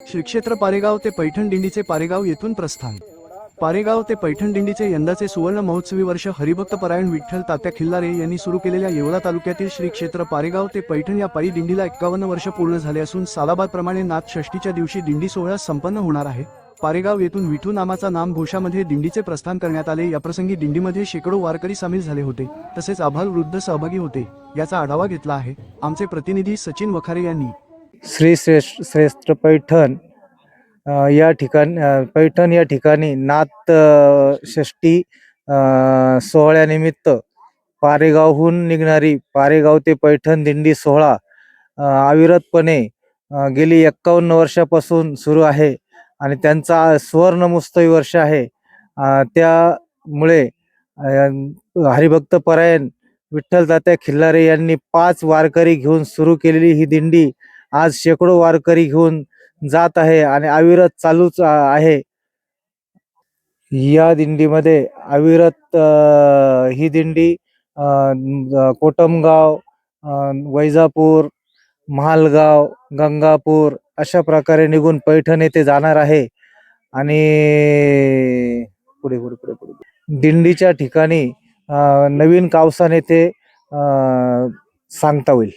श्री क्षेत्र पारेगाव ते पैठण दिंडीचे पारेगाव येथून प्रस्थान. पारेगाव ते पैठण दिंडीचे यंदाचे सुवर्ण महोत्सवी वर्ष हरिभक्त परायण विठ्ठल तात्या खिल्लारे यांनी सुरू केलेल्या येवला तालुक्यातील श्री क्षेत्र पारेगाव ते पैठण या पायी दिंडीला एक्कावन्न वर्ष पूर्ण झाले असून सालाबादप्रमाणे नाथ षष्टीच्या दिवशी दिंडी सोहळा संपन्न होणार आहे. पारेगाव येथून विठू नामाचा नाम घोषामध्ये दिंडीचे प्रस्थान करण्यात आले. याप्रसंगी दिंडीमध्ये शेकडो वारकरी सामील झाले होते. तसेच आभाल वृद्ध सहभागी होते. याचा आढावा घेतला आहे. आमचे प्रतिनिधी सचिन वखारे यांनी. श्री श्रेष्ठ श्रेष्ठ पैठण या ठिकाणी पैठण या ठिकाणी नाथ षष्टी सोहळ्यानिमित्त पारेगावहून निघणारी पारेगाव ते पैठण दिंडी सोहळा अविरतपणे गेली एक्कावन्न वर्षापासून सुरू आहे आणि त्यांचा सुवर्ण मुस्तवी वर्ष आहे. त्यामुळे हरिभक्त परायण विठ्ठलदात्या खिल्लारे यांनी पाच वारकरी घेऊन सुरू केलेली ही दिंडी आज शेकडो वारकरी घेऊन जात आहे आणि अविरत चालूच आहे. या दिंडीमध्ये अविरत ही दिंडी कोटमगाव वैजापूर महालगाव गंगापूर अशा प्रकारे निघून पैठण येथे जाणार आहे. आणि पुढे पुढे पुढे पुढे. दिंडीच्या ठिकाणी नवीन कावसान येथे सांगता होईल.